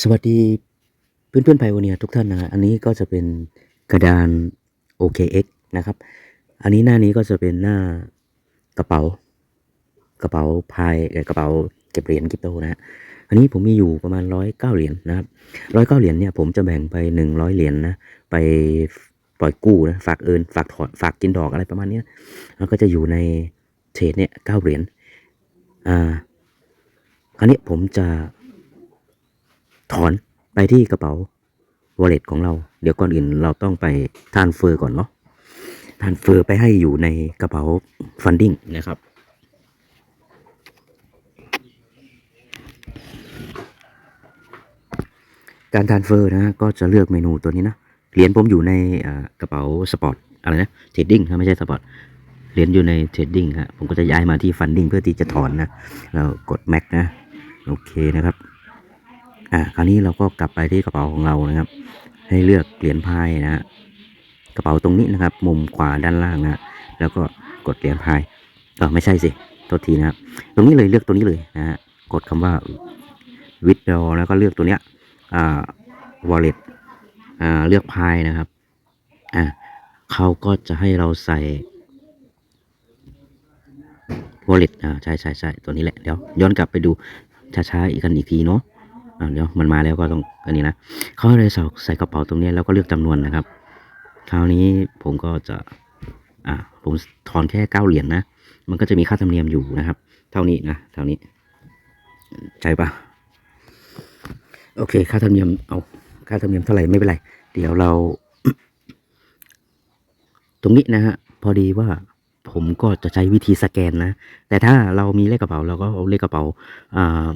สวัสดีเพื่อนเพื่อนไพโอเนียทุกท่านนะอันนี้ก็จะเป็นกระดาน OKX นะครับ อันนี้หน้านี้ก็จะเป็นหน้ากระเป๋ากระเป๋าพายกระเป๋าเก็บเหรียญคริปโตนะฮะอันนี้ผมมีอยู่ประมาณร้อยเก้าเหรียญนะครับร้อยเก้าเหรียญเนี่ยผมจะแบ่งไปหนึ่งร้อยเหรียญนะไปปล่อยกู้นะฝากเอินฝากถอนฝากกินดอกอะไรประมาณเนี้ยแล้วก็จะอยู่ในเทรดเนี่ยเก้าเหรียญอ่าคราวนี้ผมจะ ถอนไปที่กระเป๋า wallet ของเรา เดี๋ยวก่อนอื่นเราต้องไปทานเฟอร์ก่อนเนาะทานเฟอร์ไปให้อยู่ในกระเป๋า funding นะครับ การทานเฟอร์นะก็จะเลือกเมนูตัวนี้นะ เหรียญผมอยู่ในกระเป๋าสปอร์ตอะไรนะเทรดดิ้งไม่ใช่สปอร์ตเหรียญอยู่ในเทรดดิ้งฮะผมก็จะย้ายมาที่ฟันดิ้งเพื่อที่จะถอนนะ เรากดแม็กนะ โอเคนะครับ อ่าคราวนี้เราก็กลับไปที่กระเป๋าของเรานะครับ ให้เลือกเหรียญพายนะฮะกระเป๋าตรงนี้นะครับ มุมขวาด้านล่างนะแล้วก็กดเหรียญพายเออไม่ใช่สิโทษทีนะครับ ตรงนี้เลยเลือกตัวนี้เลยนะฮะกดคำว่า withdraw แล้วก็เลือกตัวเนี้ยอ่า wallet อ่าเลือกพายนะครับอ่าเขาก็จะให้เราใส่ wallet อ่าใช่ใช่ใช่ตัวนี้แหละเดี๋ยวย้อนกลับไปดูช้าๆอีกกันอีกทีเนาะ อ่าเดี๋ยวมันมาแล้วก็ต้องอันนี้นะเขาเลยใส่ใส่กระเป๋าตรงนี้แล้วก็เลือกจำนวนนะครับ คราวนี้ผมก็จะ อ่า ผมถอนแค่เก้าเหรียญนะมันก็จะมีค่าธรรมเนียมอยู่นะครับ เท่านี้นะเท่านี้ใช่ปะโอเค ค่าธรรมเนียมเอาค่าธรรมเนียมเท่าไหร่ไม่เป็นไร เดี๋ยวเรา ตรงนี้นะฮะพอดีว่าผมก็จะใช้วิธีสแกนนะ แต่ถ้าเรามีเลขกระเป๋าเราก็เอาเลขกระเป๋าอ่า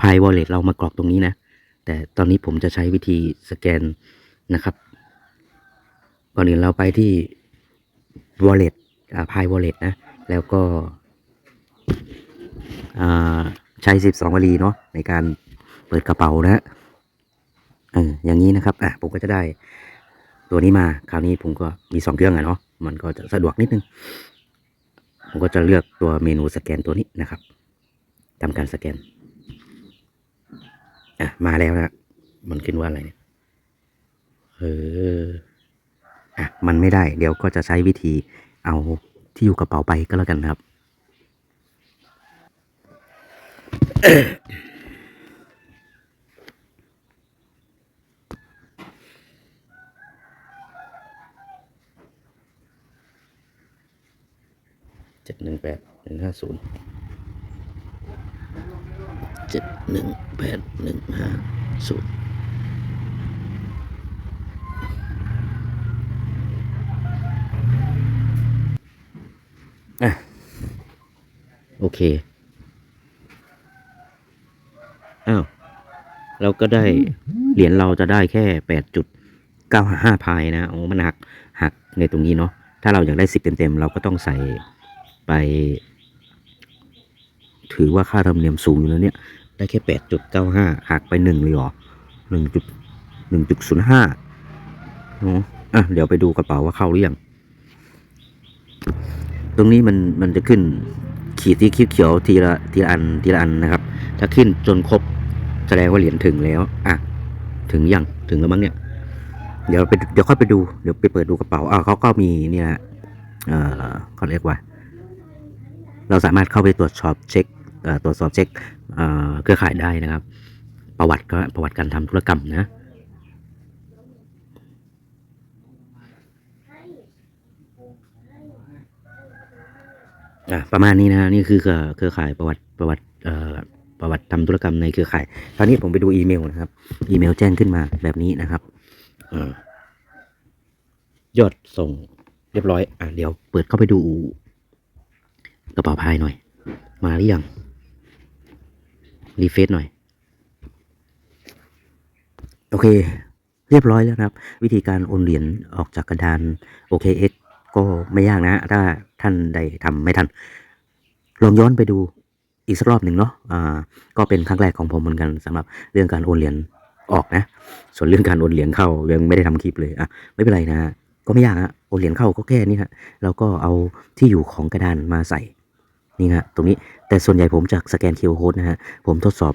พายวอลเล็ตเรามากรอกตรงนี้นะ แต่ตอนนี้ผมจะใช้วิธีสแกนนะครับ ก่อนอื่นเราไปที่ wallet อ่าพายวอลเล็ตนะ แล้วก็ใช้ 12วลีเนาะในการเปิดกระเป๋านะฮะเอออย่างนี้นะครับ อะ ผมก็จะได้ตัวนี้มา คราวนี้ผมก็มีสองเครื่องอะเนาะ มันก็จะสะดวกนิดนึง ผมก็จะเลือกตัวเมนูสแกนตัวนี้นะครับทำการสแกน อะ มาแล้วนะ มันขึ้นว่าอะไรเนี่ย เออ อะ มันไม่ได้ เดี๋ยวก็จะใช้วิธีเอาที่อยู่กระเป๋าไปก็แล้วกันครับ เจ็ดหนึ่งแปดหนึ่งห้าศูนย์ เจ็ดหนึ่งแปดหนึ่งห้าศูนย์อะโอเค อ้าว เราก็ได้ เหรียญเราจะได้แค่แปดจุดเก้าห้าพายนะโอ้มันหัก หักในตรงนี้เนาะ ถ้าเราอยากได้สิบเต็มๆ เราก็ต้องใส่ไป ถือว่าค่าธรรมเนียมสูงอยู่แล้วเนี่ย ได้แค่แปดจุดเก้าห้าหักไปหนึ่งเลยเหรอหนึ่งจุดหนึ่งจุดศูนย์ห้าอะเดี๋ยวไปดูกระเป๋าว่าเข้าหรือยัง ตรงนี้มันมันจะขึ้นขีดที่เขียวทีละทีละอันทีละอันนะครับ ถ้าขึ้นจนครบแสดงว่าเหรียญถึงแล้ว อะ ถึงยังถึงแล้วมั้งเนี่ย เดี๋ยวไปเดี๋ยวค่อยไปดูเดี๋ยวไปเปิดดูกระเป๋าอ่าเขาก็มีเนี่ยเอ่อเขาเรียกว่า เราสามารถเข้าไปตรวจสอบเช็ค ตรวจสอบเช็คเครือข่ายได้นะครับ ประวัติก็ประวัติการทำธุรกรรมนะอะประมาณนี้นะนี่คือเครือข่ายประวัติประวัติประวัติทำธุรกรรมในเครือข่ายคราวนี้ผมไปดูอีเมลนะครับ อีเมลแจ้งขึ้นมาแบบนี้นะครับอยอดส่งเรียบร้อย อะเดี๋ยวเปิดเข้าไปดูกระเป๋าพายหน่อย มาหรือยัง รีเฟซหน่อย โอเค เรียบร้อยแล้วครับ วิธีการโอนเหรียญออกจากกระดาน OKX ก็ไม่ยากนะ ถ้าท่านใดทำไม่ทัน ลองย้อนไปดูอีกสักรอบหนึ่งเนาะอ่า ก็เป็นครั้งแรกของผมเหมือนกันสำหรับเรื่องการโอนเหรียญออกนะ ส่วนเรื่องการโอนเหรียญเข้ายังไม่ได้ทำคลิปเลยอะไม่เป็นไรนะก็ไม่ยากฮะโอนเหรียญเข้าก็แค่นี้ฮะเราก็เอาที่อยู่ของกระดานมาใส่ นี่ฮะตรงนี้แต่ส่วนใหญ่ผมจะสแกน QR Code นะฮะผมทดสอบ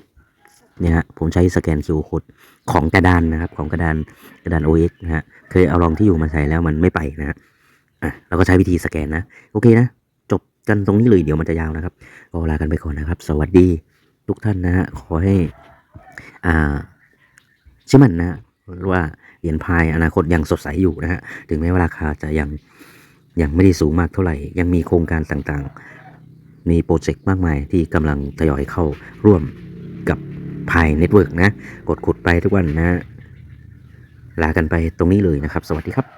เนี่ยฮะผมใช้สแกน QR code ของกระดานนะครับ ของกระดานกระดาน OX นะฮะเคยเอาลองที่อยู่มาใช้แล้วมันไม่ไปนะฮะอะเราก็ใช้วิธีสแกนนะ โอเคนะ จบกันตรงนี้เลยเดี๋ยวมันจะยาวนะครับก็ลากันไปก่อนนะครับ สวัสดีทุกท่านนะฮะขอให้อ่าเชื่อมั่นนะฮะว่าเหรียญพายอนาคตยังสดใสอยู่นะฮะถึงแม้ว่าราคาจะยังยังไม่ได้สูงมากเท่าไหร่ ยังมีโครงการต่างๆ มีโปรเจกต์มากมายที่กำลังทยอยเข้าร่วมกับพายเน็ตเวิร์กนะ กดขุดไปทุกวันนะ ลากันไปตรงนี้เลยนะครับ สวัสดีครับ